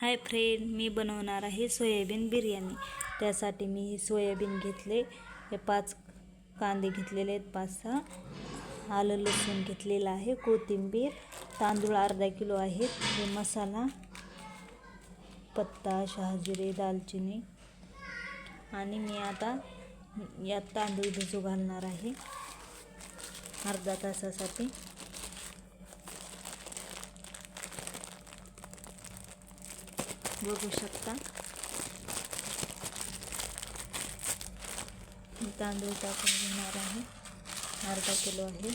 Hi friend मी बनवणार आहे soybean biryani. त्यासाठी मी सोयाबीन घेतले हे पाच कांदे घेतलेले आहेत पाच सहा. आलं लसूण घेतलेलं आहे कोथिंबीर तांदूळ अर्धा किलो आहेत हे मसाला पत्ता शहाजिरे दालचिनी. आणि मी आता यात तांदूळ भिजू घालणार आहे अर्धा तासासाठी. बघू शकता. मी तांदूळ टाकून घेणार आहे. अर्धा किलो आहे.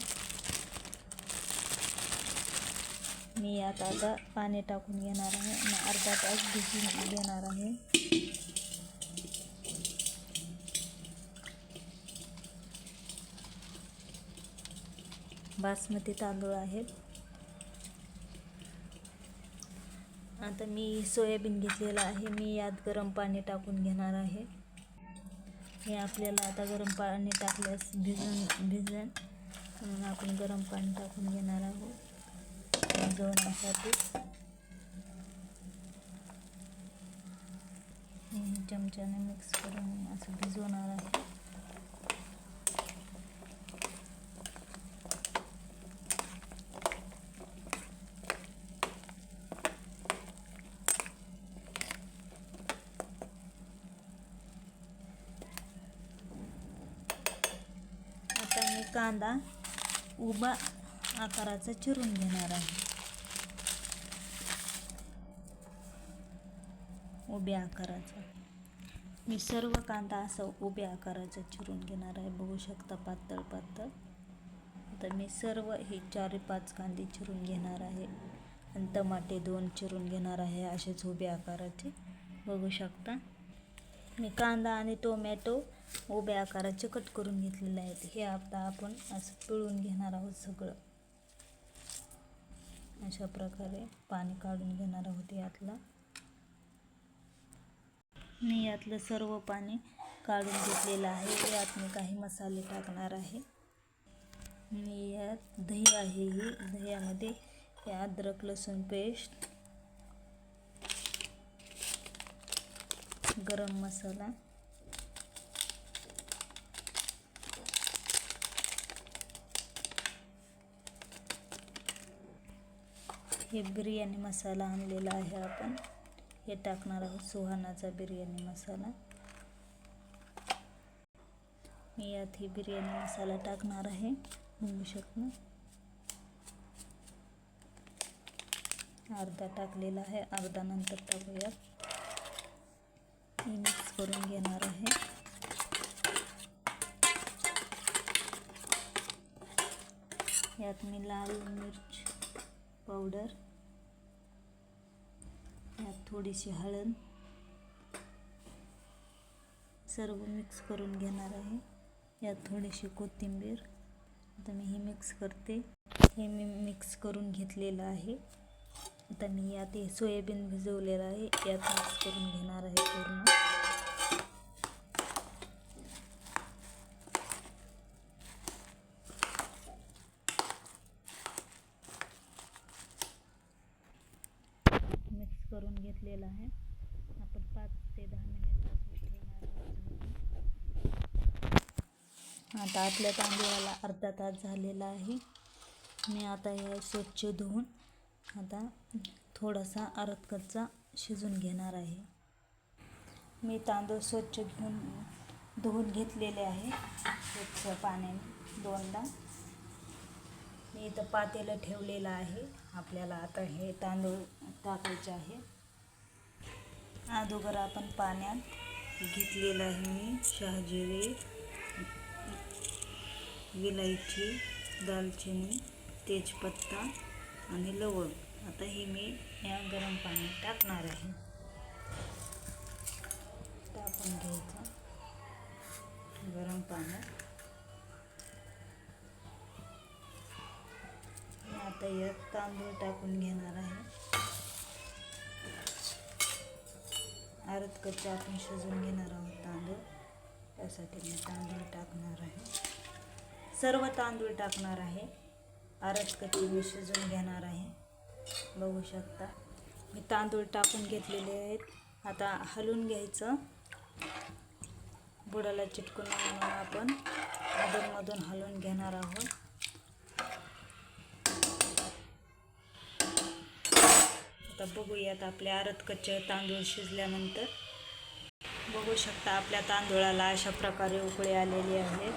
मी यात आता पाणी टाकून घेणार आहे आणि अर्धा तास भिजून घेणार आहे. बासमती तांदूळ आहेत. आता मी सोयाबीन घेतलेलं आहे. मी यात गरम पाणी टाकून घेणार आहे. हे आपल्याला आता गरम पाणी टाकल्यास भिजून भिजेन. म्हणून आपण गरम पाणी टाकून घेणार आहोत. भिजवण्यासाठी. चमच्याने मिक्स करून असं भिजवणार आहे आता मी कांदा उभा आकाराचा चिरून घेणार आहे. उभ्या आकाराचा. मी सर्व कांदा असा उभ्या आकाराचा चिरून घेणार आहे. बघू शकता पातळ पातळ. आता मी सर्व हे चार पाच कांदे चिरून घेणार आहे. आणि टमाटे दोन चिरून घेणार आहे असेच उभ्या आकाराचे. बघू शकता. मी कांदा आणि टोमॅटो उभ्या आकाराचे कट करून घेतलेले आहेत. हे आता आपण असं पिळून घेणार आहोत सगळं. अशा प्रकारे पाणी काढून घेणार आहोत यातलं. मी यातलं सर्व पाणी काढून घेतलेलं आहे. यात मी काही मसाले टाकणार आहे. मी यात दही आहे ही. दह्यामध्ये हे अद्रक लसूण पेस्ट गरम मसाला हे बिर्याणी मसाला आणलेला आहे आपण. हे टाकणार आहोत सुहानाचा बिर्याणी मसाला. मी यात ही बिर्याणी मसाला टाकणार आहे. बघू शकणं अर्धा टाकलेला आहे. अर्धा नंतर टाकूयात. हे मिक्स करून घेणार आहे. यात मी लाल मिरची पावडर यात थोडीशी हळद. सर्व मिक्स करून घेणार आहे. यात थोडीशी कोथिंबीर. आता मी हे मिक्स करते. हे मी मिक्स करून घेतलेलं आहे. आता मी यात हे सोयाबीन भिजवलेलं आहे. यात मिक्स करून घेणार आहे पूर्ण मिक्स करून आहे. आपण पाच ते दहा मिनिट ठेवणार आता आपल्या तांदूळाला अर्धा तास झालेला आहे. मी आता हे स्वच्छ धुवून आता थोडासा अर्ध कच्चा शिजून घेणार आहे. मी तांदूळ स्वच्छ घेऊन धुवून घेतलेले आहे. स्वच्छ पाण्याने दोनदा. मी इथं पातेलं ठेवलेलं आहे. आपल्याला आता हे तांदूळ टाकायचे आहे. अगोदर आपण पाण्यात. घेतलेलं आहे मी शहाजिरे विलायची दालचिनी तेजपत्ता आणि लवंग. आता हे मी या गरम पाण्यात टाकणार आहे. टाकून घ्यायचं. गरम पाण्यात. आता यात तांदूळ टाकून घेणार आहे. अर्ध कच्चे आपण शिजून घेणार आहोत तांदूळ. त्यासाठी मी तांदूळ टाकणार आहे. सर्व तांदूळ टाकणार आहे. अर्ध कच्चे मी शिजून घेणार आहे. बघू शकता. मी तांदूळ टाकून घेतलेले आहेत. आता हलवून घ्यायचं. बुडाला चिटकून म्हणून आपण अधूनमधून हलवून घेणार आहोत. आता बघूयात आपले आरत कच्चे तांदूळ शिजल्यानंतर. बघू शकता आपल्या तांदूळाला अशा प्रकारे उकळी आलेली आहे.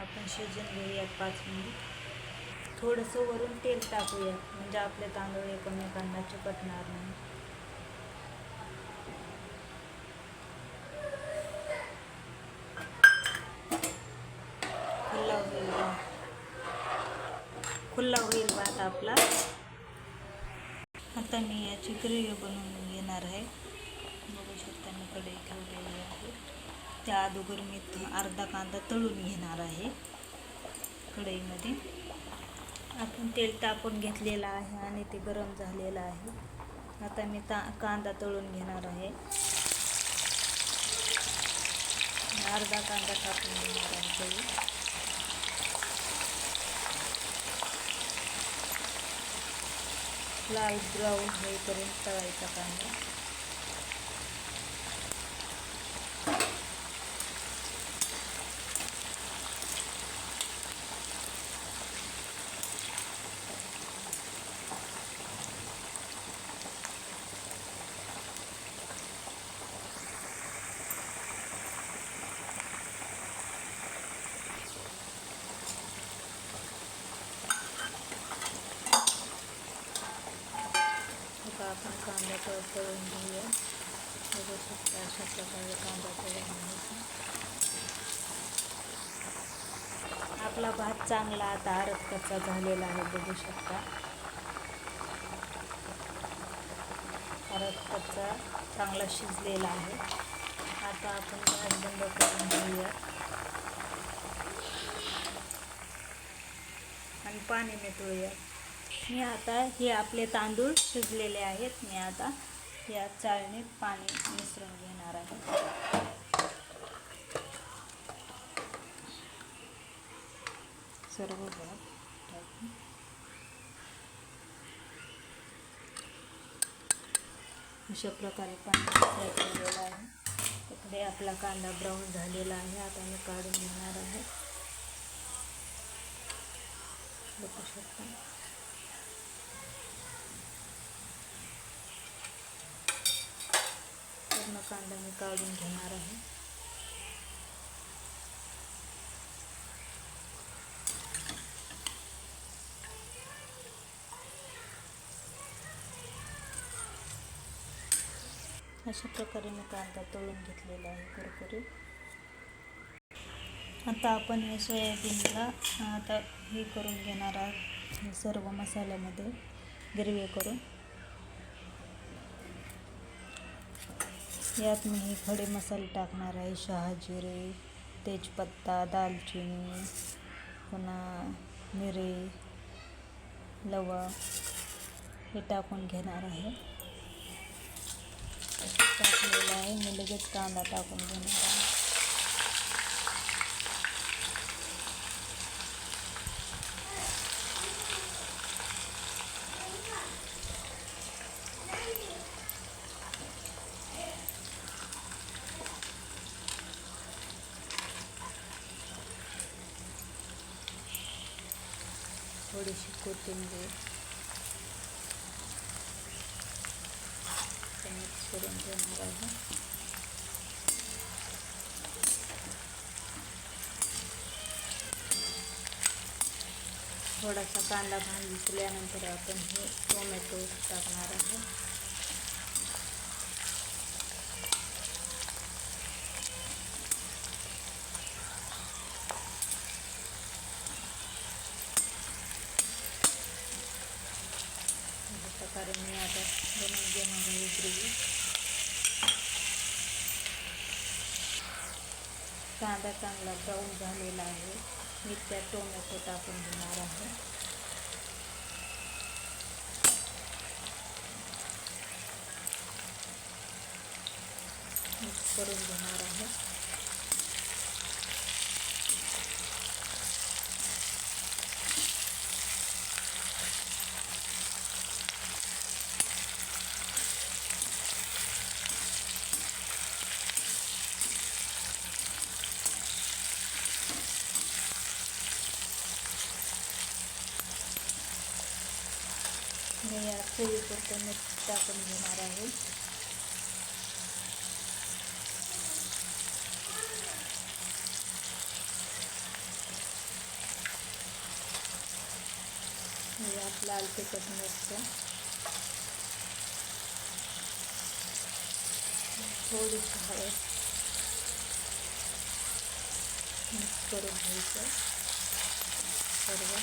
आपण शिजून घेऊयात पाच मिनिट. थोडंसं वरून तेल टाकूया म्हणजे आपले तांदूळ एकमेकांना चिकटणार नाही. आपला. आता मी याची ग्रेव्ही बनवून घेणार आहे. बघू शकता मी कढई ठेवलेली आहे. त्या अगोदर मी तो अर्धा कांदा तळून घेणार आहे कढईमध्ये. आपण तेल तापून घेतलेलं आहे आणि ते गरम झालेलं आहे. आता मी ता कांदा तळून घेणार आहे. अर्धा कांदा टाकून घेणार आहे. लाल ब्राऊन होईपर्यंत तळायचा कांदा आता आपण कांदा तळ तळून घेऊया बघू शकता अशा प्रकारे कांदा तळून घ्यायचा आपला भात चांगला आता आरत कच्चा झालेला आहे बघू शकता. आरत कच्चा चांगला शिजलेला आहे. आता आपण गॅस बंद करून घेऊया. आणि पाणी मिटवूया. मी आता हे आपले तांदूळ शिजलेले आहेत. मी आता या चाळणीत पाणी मिसळून घेणार आहे. सर्व. भात टाकून अशा प्रकारे पाणी केलेलं आहे. तिकडे आपला कांदा ब्राऊन झालेला आहे. आता मी काढून घेणार आहे. बघू शकता. पूर्ण कांदा मी काढून घेणार आहे. अशा प्रकारे मी कांदा तळून घेतलेला आहे कुरकुरीत. आता आपण हे सोयाबीनला आता हे करून घेणार आहोत सर्व मसाल्यामध्ये ग्रेव्ही करून. यात मी हे खडे मसाले टाकणार आहे शहाजिरे तेजपत्ता दालचिनी पुन्हा मिरे लवंग हे टाकून घेणार आहे. टाकलेलं आहे मी लगेच कांदा टाकून घेणार आहे थोडीशी कोथिंबीर करून घेणार आहे थोडासा कांदा भाजल्यानंतर आपण हे टोमॅटो टाकणार आहे प्रकारे आता कांदा चांगला ब्राऊन झालेला आहे. मी त्या टोमॅटो टाकून घेणार आहे. मिक्स करून घेणार आहे मी या चवीपुरतं मीठ टाकून घेणार आहे. हे लाल तिखट मिरचं. थोडी हळद मिक्स करून घ्यायचं. सर्व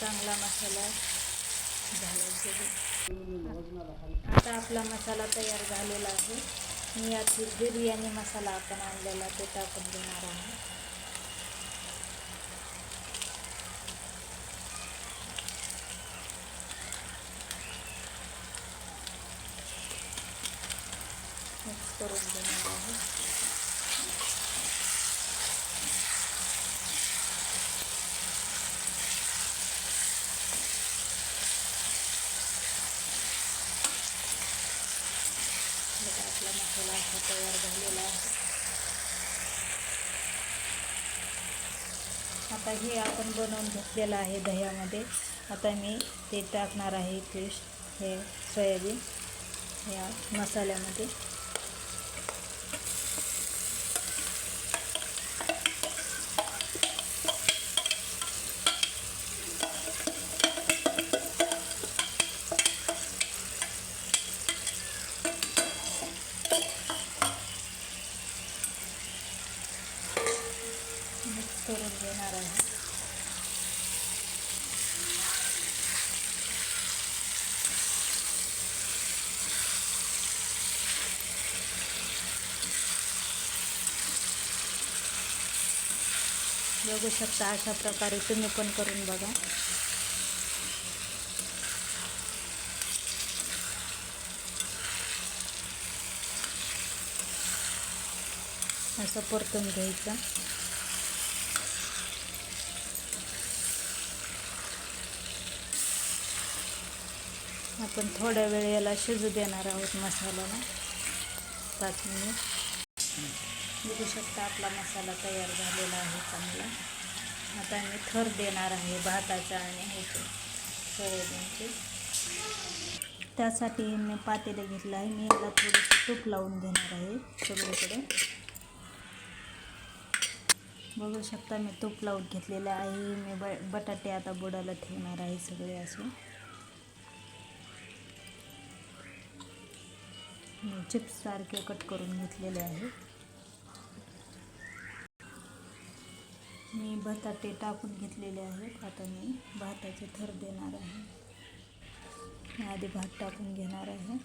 चांगला मसाला झाला. आता आपला मसाला तयार झालेला आहे. मी यातील बिर्याणी मसाला आपण आणलेला ते टाकून देणार आहे मिक्स करून देणार आहे बघा आपला मसाला असा तयार झालेला आहे आता हे आपण बनवून घेतलेलं आहे दह्यामध्ये. आता मी ते टाकणार आहे पेस्ट हे सोयाबीन या मसाल्यामध्ये मिक्स करून घेणार आहे बघू शकता अशा प्रकारे तुम्ही पण करून बघा. असं परतून घ्यायचं. आपण थोड्या वेळ याला शिजू देणार आहोत मसाल्याला. पाच मिनिट. बघू शकता. आपला मसाला तयार झालेला आहे चांगला. आता मी थर देणार आहे भाताचा आणि ह्याचे सोयाबीनचे. त्यासाठी मी पातेलं घेतलं आहे. मी याला थोडंसं तूप लावून घेणार आहे सगळीकडे. बघू शकता मी तूप लावून घेतलेलं आहे. मी ब बटाटे आता बुडाला ठेवणार आहे सगळे असे. चिप्ससारखे कट करून घेतलेले आहे. मी बटाटे टाकून घेतलेले आहेत. आता मी भाताचे थर देणार आहे. मी आधी भात टाकून घेणार आहे.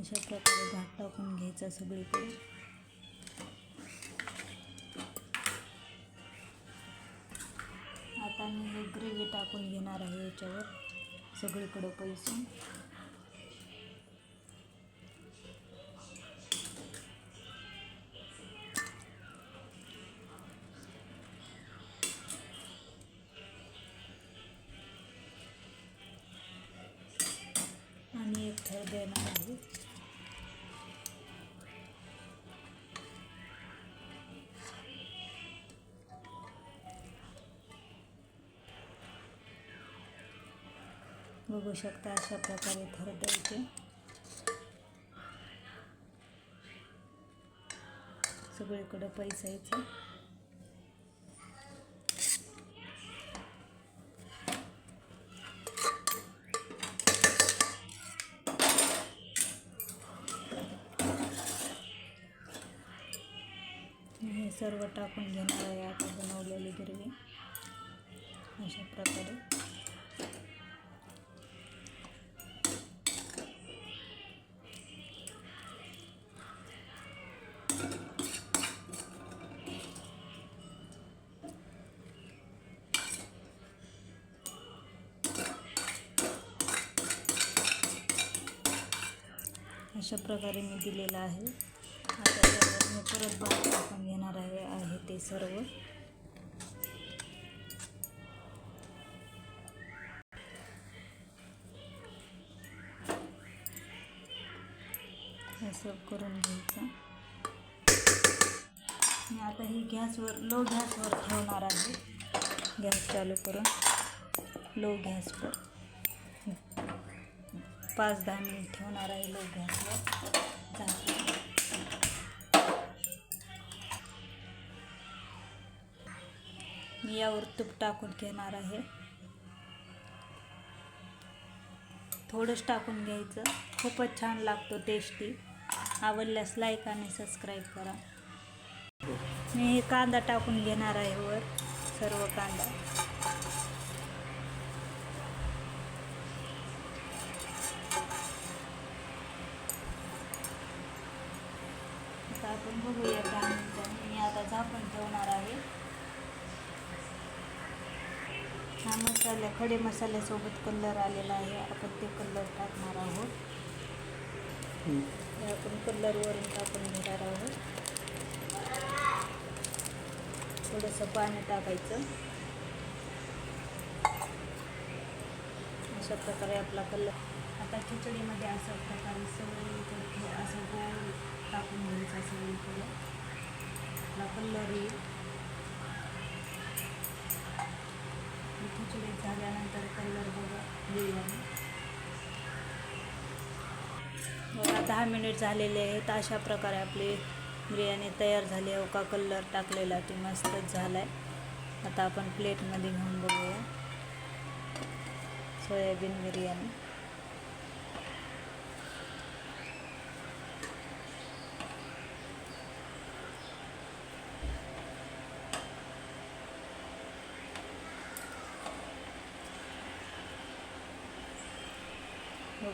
अशा प्रकारे भात टाकून घ्यायचा सगळीकडे. मी हे ग्रेव्ही टाकून घेणार आहे याच्यावर सगळीकडं पैसे. बघू शकता अशा प्रकारे थर द्यायचे सगळीकडे पैसायचं हे सर्व टाकून घेणार आहे आता बनवलेली गिरवी. अशा प्रकारे. अशा प्रकारे मी दिलेलं आहे. आता त्यावर मी परत भात घेणार आहे आहे ते सर्व. हे सब करून घ्यायचं. मी आता ही गॅसवर लो गॅसवर ठेवणार आहे. गॅस चालू करून. लो गॅसवर. पाच दहा मिनिट ठेवणार आहे लो गॅसवर. मी यावर तूप टाकून घेणार आहे. थोडंच टाकून घ्यायचं. खूपच छान लागतो टेस्टी आवडल्यास लाईक आणि सबस्क्राईब करा. मी हे कांदा टाकून घेणार आहे वर सर्व कांदा आता आपण बघूया दहा मिनिटांनी मी आता झाकण ठेवणार आहे हा मसाला खडे मसाल्यासोबत कलर आलेला आहे. आपण ते कलर टाकणार आहोत. आपण कलरवरून टाकून घेणार आहोत. थोडंसं पाणी टाकायचं. अशा प्रकारे आपला कलर. आता खिचडीमध्ये अशा प्रकारे सगळीकडे असं गोल टाकून घ्यायचं सगळीकडे आपला कलर येईल आणि खिचडी झाल्यानंतर कलर बघा बिर्याणी बघा. दहा मिनिट झालेले आहेत. अशा प्रकारे आपली बिर्याणी तयार झाली आहे. हो का कलर टाकलेला ती मस्तच झाला आहे आता आपण प्लेटमध्ये घेऊन बघूया. सोयाबीन बिर्याणी.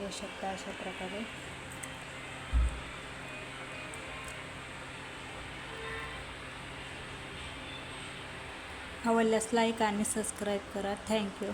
बघू शकता अशा प्रकारे. आवडल्यास लाईक आणि सबस्क्राईब करा. थँक्यू